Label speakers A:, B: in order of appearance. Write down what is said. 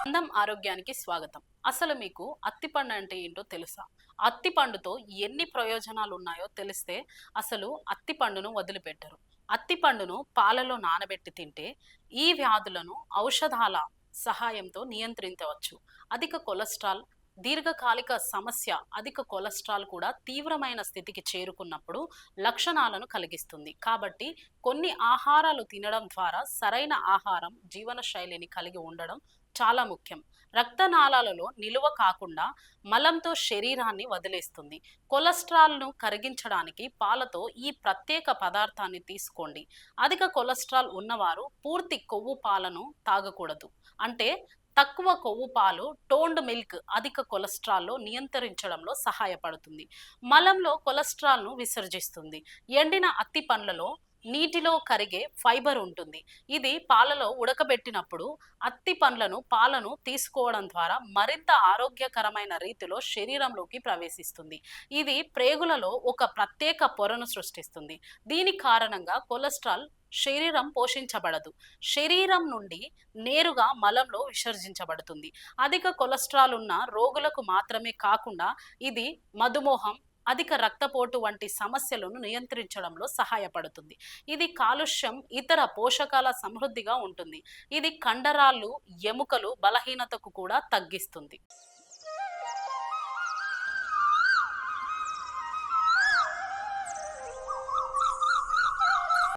A: అందం ఆరోగ్యానికి స్వాగతం. అసలు మీకు అత్తిపండు అంటే ఏంటో తెలుసా? అత్తిపండుతో ఎన్ని ప్రయోజనాలు ఉన్నాయో తెలిస్తే అసలు అత్తిపండును వదిలిపెట్టరు. అత్తిపండును పాలలో నానబెట్టి తింటే ఈ వ్యాధులను ఔషధాల సహాయంతో నియంత్రించవచ్చు. అధిక కొలెస్ట్రాల్ దీర్ఘకాలిక సమస్య అధిక కొలెస్ట్రాల్ కూడా తీవ్రమైన స్థితికి చేరుకున్నప్పుడు లక్షణాలను కలిగిస్తుంది. కాబట్టి కొన్ని ఆహారాలు తినడం ద్వారా సరైన ఆహారం జీవన శైలిని కలిగి ఉండడం చాలా ముఖ్యం. రక్తనాళాలలో నిలువ కాకుండా మలంతో శరీరాన్ని వదిలేస్తుంది. కొలెస్ట్రాల్ను కరిగించడానికి పాలతో ఈ ప్రత్యేక పదార్థాన్ని తీసుకోండి. అధిక కొలెస్ట్రాల్ ఉన్నవారు పూర్తి కొవ్వు పాలను తాగకూడదు. అంటే తక్కువ కొవ్వు పాలు టోన్డ్ మిల్క్ అధిక కొలెస్ట్రాల్లో నియంత్రించడంలో సహాయపడుతుంది. మలంలో కొలెస్ట్రాల్ను విసర్జిస్తుంది. ఎండిన అత్తి పండ్లలో నీటిలో కరిగే ఫైబర్ ఉంటుంది. ఇది పాలలో ఉడకబెట్టినప్పుడు అత్తి పండ్లను పాలను తీసుకోవడం ద్వారా మరింత ఆరోగ్యకరమైన రీతిలో శరీరంలోకి ప్రవేశిస్తుంది. ఇది ప్రేగులలో ఒక ప్రత్యేక పొరను సృష్టిస్తుంది. దీని కారణంగా కొలెస్ట్రాల్ శరీరం పోషించబడదు. శరీరం నుండి నేరుగా మలంలో విసర్జించబడుతుంది. అధిక కొలెస్ట్రాల్ ఉన్న రోగులకు మాత్రమే కాకుండా ఇది మధుమోహం అధిక రక్తపోటు వంటి సమస్యలను నియంత్రించడంలో సహాయపడుతుంది. ఇది కాలుష్యం ఇతర పోషకాల సమృద్ధిగా ఉంటుంది. ఇది కండరాలు ఎముకలు బలహీనతకు కూడా తగ్గిస్తుంది.